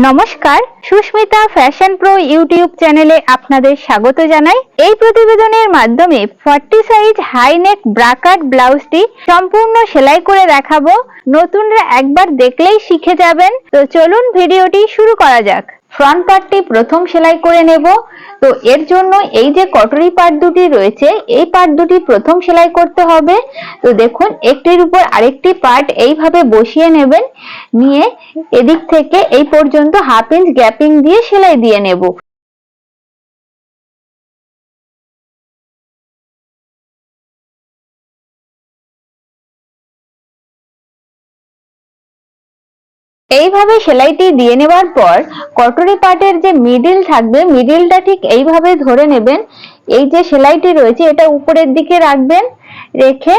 নমস্কার, Susmita fashion pro YouTube চ্যানেলে আপনাদের স্বাগত জানাই। এই প্রতিবেদনের মাধ্যমে ফর্টি সাইজ হাই নেক ব্রাকাট ব্লাউজটি সম্পূর্ণ সেলাই করে দেখাবো। নতুনরা একবার দেখলেই শিখে যাবেন। তো চলুন ভিডিওটি শুরু করা যাক। ফ্রন্ট পার্টটি প্রথম সেলাই করে নেব। তো এর জন্য এই যে কটরি পার্ট দুটি রয়েছে, এই পার্ট দুটি প্রথম সেলাই করতে হবে। তো দেখুন, একটির উপর আরেকটি পার্ট এইভাবে বসিয়ে নেবেন। নিয়ে এদিক থেকে এই পর্যন্ত হাফ ইঞ্চ গ্যাপিং দিয়ে সেলাই দিয়ে নেব। এইভাবে সেলাইটি দিয়ে নেবার পর কটরি পার্টের যে মিডিল থাকবে মিডিলটা ঠিক এইভাবে ধরে নেবেন। এই যে সেলাইটি রয়েছে, এটা উপরের দিকে রাখবেন, রেখে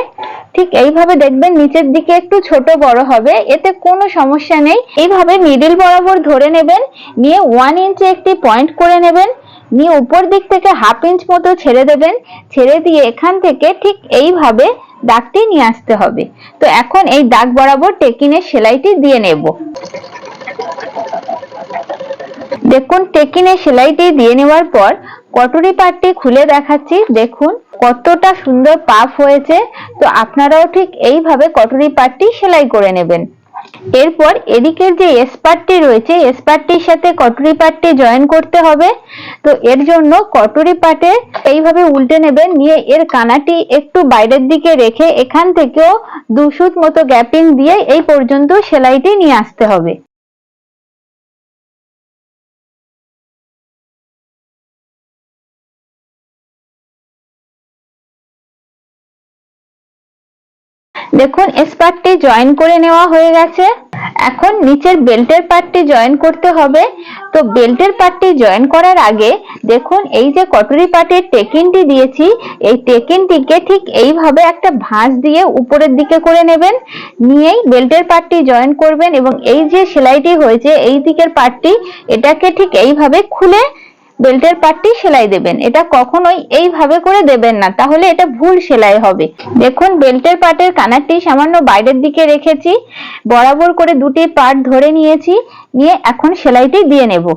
ঠিক এইভাবে দেখবেন নিচের দিকে একটু ছোট বড় হবে, এতে কোনো সমস্যা নেই। এইভাবে মিডিল বরাবর ধরে নেবেন, নিয়ে ওয়ান ইঞ্চে একটি পয়েন্ট করে নেবেন, নিয়ে উপর দিক থেকে হাফ ইঞ্চ মতো ছেড়ে দেবেন। ছেড়ে দিয়ে এখান থেকে ঠিক এইভাবে দাগটি নিয়ে আসতে হবে। তো এখন এই দাগ বরাবর টেকিনের সেলাইটি দিয়ে নেব। দেখুন টেকিনে সেলাইটি দিয়ে নেওয়ার পর কটরি পাটটি খুলে দেখাচ্ছি। দেখুন, কতটা সুন্দর পাফ হয়েছে। তো আপনারাও ঠিক এইভাবে কটুরি পাটটি সেলাই করে নেবেন। এরপর এদিকের যে এসপারটি রয়েছে এসপারটির সাথে কটরি পার্টটি জয়েন করতে হবে। তো এর জন্য কটরি পার্টে এইভাবে উল্টে নেবেন, নিয়ে এর কানাটি একটু বাইরের দিকে রেখে এখান থেকেও দুশুত মতো গ্যাপিং দিয়ে এই পর্যন্ত সেলাইটি নিয়ে আসতে হবে। দেখুন এস পার্টটি জয়েন করে নেওয়া হয়ে গেছে। এখন নিচের বেল্টের পার্টটি জয়েন করতে হবে। তো বেল্টের পার্টটি জয়েন করার আগে দেখুন, এই যে কটরি পার্টের টেকিনটি দিয়েছি, এই টেকিনটিকে ঠিক এইভাবে একটা ভাঁজ দিয়ে উপরের দিকে করে নেবেন। নিয়েই বেল্টের পার্টটি জয়েন করবেন এবং এই যে সেলাইটি হয়েছে, এই দিকের পার্টটি এটাকে ঠিক এইভাবে খুলে বেল্টের পাটটি সেলাই দেবেন। এটা কখনোই এইভাবে করে দেবেন না, তাহলে এটা ভুল সেলাই হবে। দেখুন, বেল্টের পাটের কানারটি সামান্য বাইরের দিকে রেখেছি, বরাবর করে দুটি পাট ধরে নিয়েছি, নিয়ে এখন সেলাইটি দিয়ে নেব।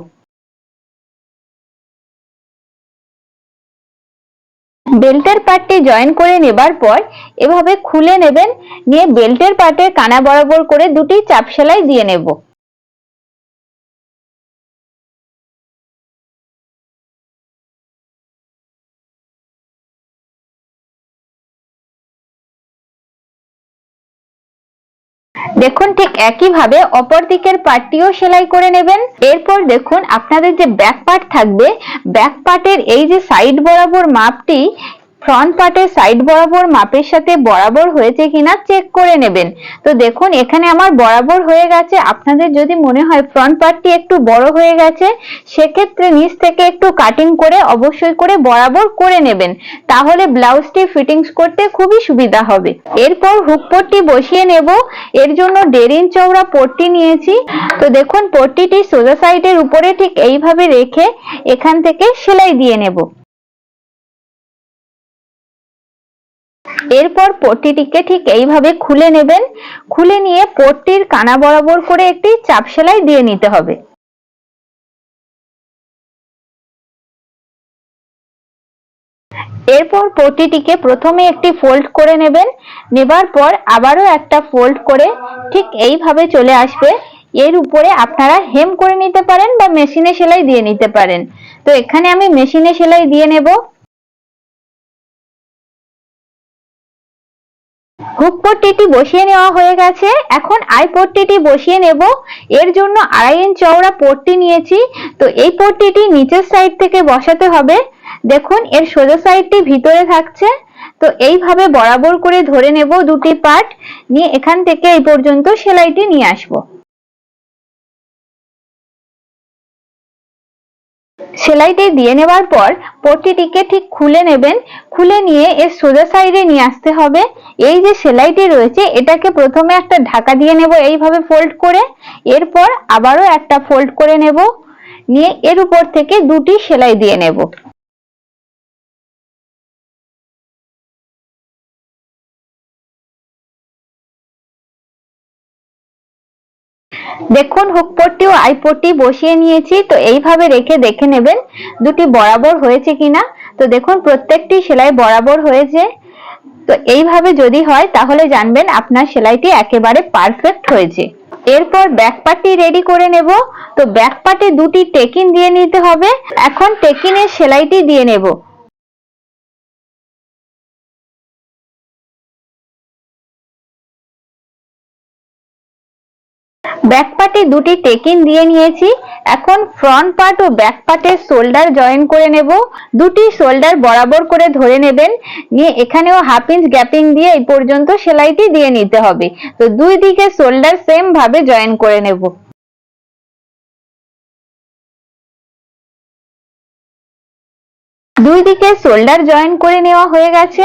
বেল্টের পাটটি জয়েন করে নেবার পর এভাবে খুলে নেবেন, নিয়ে বেল্টের পাটের কানা বরাবর করে দুটি চাপ সেলাই দিয়ে নেব। দেখুন ঠিক একইভাবে অপর দিকের পার্টটিও সেলাই করে নেবেন। এরপর দেখুন আপনাদের যে ব্যাক পার্ট থাকবে ব্যাক পার্টের এই যে সাইড বরাবর মাপটি ফ্রন্ট পার্টের সাইড বরাবর মাপের সাথে বরাবর হয়েছে কিনা চেক করে নেবেন। তো দেখুন, এখানে আমার বরাবর হয়ে গেছে। আপনাদের যদি মনে হয় ফ্রন্ট পার্টটি একটু বড় হয়ে গেছে, সেক্ষেত্রে নিচ থেকে একটু কাটিং করে অবশ্যই করে বরাবর করে নেবেন। তাহলে ব্লাউজটি ফিটিংস করতে খুবই সুবিধা হবে। এরপর হুক পট্টি বসিয়ে নেব। এর জন্য দেড় ইঞ্চ চওড়া পট্টি নিয়েছি। তো দেখুন, পট্টিটি সোজা সাইডের উপরে ঠিক এইভাবে রেখে এখান থেকে সেলাই দিয়ে নেব। এরপর পট্টিটিকে ঠিক এইভাবে খুলে নেবেন। খুলে নিয়ে পট্টির কানা বরাবর করে একটি চাপ সেলাই দিয়ে নিতে হবে। এরপর পট্টিটিকে প্রথমে একটি ফোল্ড করে নেবেন। নেবার পর আবারও একটা ফোল্ড করে ঠিক এইভাবে চলে আসবে। এর উপরে আপনারা হেম করে নিতে পারেন বা মেশিনে সেলাই দিয়ে নিতে পারেন। তো এখানে আমি মেশিনে সেলাই দিয়ে নেব। হুক পট্টিটি বসিয়ে নেওয়া হয়ে গেছে। এখন আই পট্টিটি বসিয়ে নেব। এর জন্য আড়াই ইঞ্চ চওড়া পট্টি নিয়েছি। তো এই পট্টিটি নিচের সাইড থেকে বসাতে হবে। দেখুন, এর সোজা সাইডটি ভিতরে থাকছে। তো এইভাবে বরাবর করে ধরে নেব দুটি পার্ট নিয়ে এখান থেকে এই পর্যন্ত সেলাইটি নিয়ে আসব। সেলাইটি দিয়ে নেবার পর পট্টিটিকে ঠিক খুলে নেবেন। খুলে নিয়ে এর সোজা সাইডে নিয়ে আসতে হবে। এই যে সেলাইটি রয়েছে, এটাকে প্রথমে একটা ঢাকা দিয়ে নেব এইভাবে ফোল্ড করে। এরপর আবারও একটা ফোল্ড করে নেব। নিয়ে এর উপর থেকে দুটি সেলাই দিয়ে নেব। দেখুন হুক পট্টি ও আই পট্টি বসিয়ে নিয়েছি, তো এইভাবে রেখে দেখে নেবেন দুটি বরাবর হয়েছে কিনা। তো দেখুন, প্রত্যেকটি সেলাই বরাবর হয়েছে। তো এইভাবে যদি হয়, তাহলে জানবেন আপনার সেলাইটি একেবারে পারফেক্ট হয়েছে। এরপর ব্যাক পার্টটি রেডি করে নেব। তো ব্যাক পার্টে দুটি টেকিন দিয়ে নিতে হবে। এখন টেকিনের সেলাইটি দিয়ে নেব। ব্যাক পার্টে দুটি টেকিন দিয়ে নিয়েছি। এখন ফ্রন্ট পার্ট ও ব্যাক পার্টে শোল্ডার জয়েন করে নেব। দুটি শোল্ডার বরাবর করে ধরে নেবেন। নিয়ে এখানেও হাফ ইঞ্চ গ্যাপিং দিয়ে এই পর্যন্ত সেলাইটি দিয়ে নিতে হবে। তো দুই দিকে শোল্ডার সেম ভাবে জয়েন করে নেব। দুই দিকে শোল্ডার জয়েন করে নেওয়া হয়ে গেছে।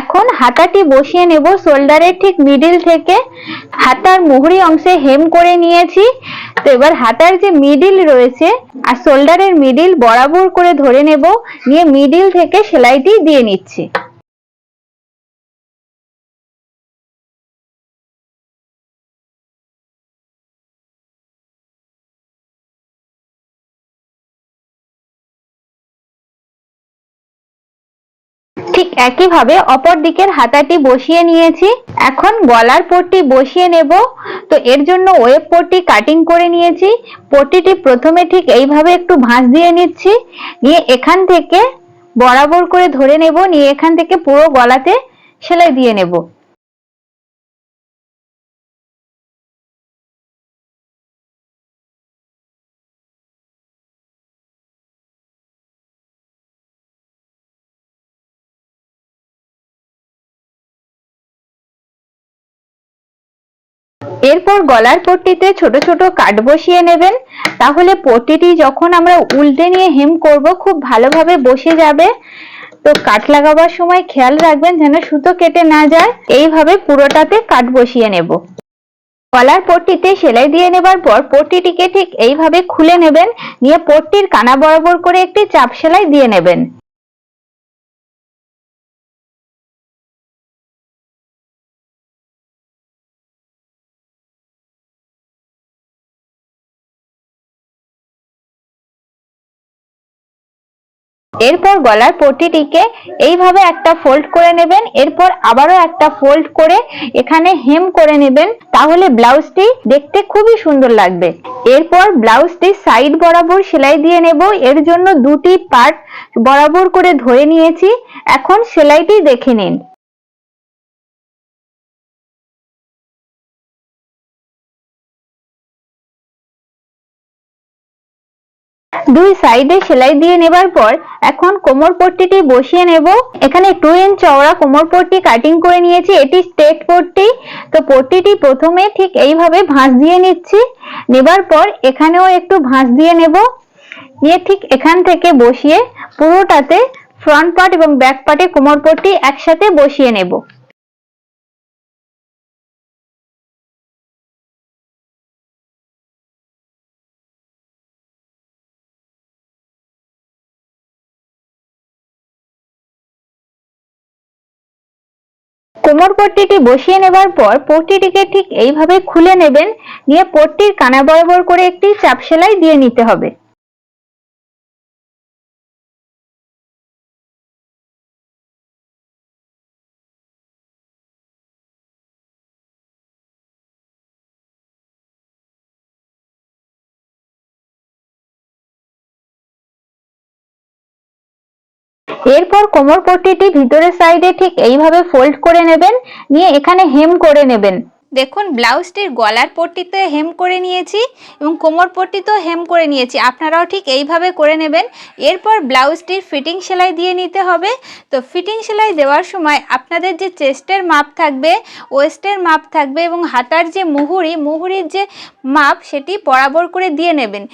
এখন হাতাটি বসিয়ে নেব শোল্ডারের ঠিক মিডিল থেকে। হাতার মুহুরি অংশে হেম করে নিয়েছি। তো এবার হাতার যে মিডিল রয়েছে, আর শোল্ডারের মিডিল বরাবর করে ধরে নেব। নিয়ে মিডিল থেকে সেলাইটি দিয়ে নিচ্ছি। ঠিক একইভাবে অপর দিকের হাতাটি বসিয়ে নিয়েছি। এখন গলার পট্টি বসিয়ে নেব। তো এর জন্য ওয়েব পট্টি কাটিং করে নিয়েছি। পট্টিটি প্রথমে ঠিক এইভাবে একটু ভাঁজ দিয়ে নিচ্ছি। নিয়ে এখান থেকে বরাবর করে ধরে নেব। নিয়ে এখান থেকে পুরো গলাতে সেলাই দিয়ে নেব। এরপর গলার পট্টিতে ছোট ছোট কাট বসিয়ে নেবেন। তাহলে পট্টিটি যখন আমরা উল্টে নিয়ে হেম করব, খুব ভালোভাবে বসে যাবে। তো কাট লাগাবার সময় খেয়াল রাখবেন যেন সুতো কেটে না যায়। এইভাবে পুরোটাতে কাট বসিয়ে নেব। গলার পট্টিতে সেলাই দিয়ে নেবার পর পট্টিটিকে ঠিক এইভাবে খুলে নেবেন। নিয়ে পট্টির কানা বরাবর করে একটি চাপ সেলাই দিয়ে নেবেন। এরপর গলার পট্টিটিকে এইভাবে একটা ফোল্ড করে নেবেন, এরপর আবারও একটা ফোল্ড করে এখানে হেম করে নেবেন, তাহলে ব্লাউজটি দেখতে খুবই সুন্দর লাগবে। এরপর ব্লাউজটি সাইড বরাবর সেলাই দিয়ে নেব, এর জন্য দুটি পার্ট বরাবর করে ধরে নিয়েছি, এখন সেলাইটি দেখে নিন। দুই সাইডে সেলাই দিয়ে নেবার পর এখন কোমর পট্টিটি বসিয়ে নেব। এখানে টু ইঞ্চ চওড়া কোমর পট্টি কাটিং করে নিয়েছি, এটি স্ট্রেট পট্টি। তো পট্টিটি প্রথমে ঠিক এইভাবে ভাঁজ দিয়ে নিচ্ছি। নেবার পর এখানেও একটু ভাঁজ দিয়ে নেব। নিয়ে ঠিক এখান থেকে বসিয়ে পুরোটাতে ফ্রন্ট পার্ট এবং ব্যাক পার্টে কোমর পট্টি একসাথে বসিয়ে নেব। কোমর পট্টিটি বসিয়ে নেবার পর পট্টিটিকে ঠিক এইভাবে খুলে নেবেন। নিয়ে পট্টির কানা বরাবর করে একটি চাপ সেলাই দিয়ে নিতে হবে। এরপর কোমর পট্টিটি ভিতরের সাইডে ঠিক এইভাবে ফোল্ড করে নেবেন, নিয়ে এখানে হেম করে নেবেন। দেখুন, ব্লাউজটির গলার পট্টিতে হেম করে নিয়েছি এবং কোমর পট্টিতেও হেম করে নিয়েছি। আপনারাও ঠিক এইভাবে করে নেবেন। এরপর ব্লাউজটির ফিটিং সেলাই দিয়ে নিতে হবে। তো ফিটিং সেলাই দেওয়ার সময় আপনাদের যে চেস্টের মাপ থাকবে ওয়েস্টের মাপ থাকবে এবং হাতার যে মুহুরি, মুহুরির যে মাপ, সেটি বরাবর করে দিয়ে নেবেন।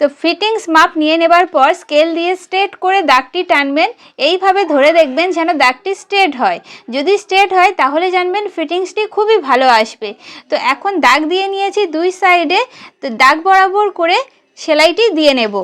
তো ফিটিংস মাপ নিয়ে নেবার পর স্কেল দিয়ে স্ট্রেট করে দাগটি টানবেন, এইভাবে ধরে দেখবেন যেন দাগটি স্ট্রেট হয়। যদি স্ট্রেট হয়, তাহলে জানবেন ফিটিংসটি খুবই ভালো আসবে। তো এখন দাগ দিয়ে নিয়েছি দুই সাইডে তো দাগ বরাবর করে সেলাইটি দিয়ে নেব।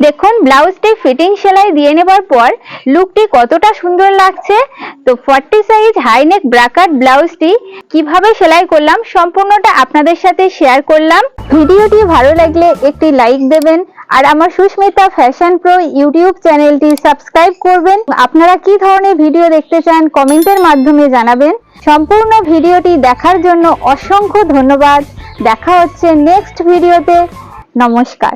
দেখুন ব্লাউজটি ফিটিং সেলাই দিয়ে নেবার পর লুকটি কতটা সুন্দর লাগছে। তো ফর্টি সাইজ হাইনেক ব্রাকাট ব্লাউজটি কীভাবে সেলাই করলাম সম্পূর্ণটা আপনাদের সাথে শেয়ার করলাম। ভিডিওটি ভালো লাগলে একটি লাইক দেবেন আর আমার সুস্মিতা ফ্যাশন প্রো ইউটিউব চ্যানেলটি সাবস্ক্রাইব করবেন। আপনারা কি ধরনের ভিডিও দেখতে চান কমেন্টের মাধ্যমে জানাবেন। সম্পূর্ণ ভিডিওটি দেখার জন্য অসংখ্য ধন্যবাদ। দেখা হচ্ছে নেক্সট ভিডিওতে নমস্কার।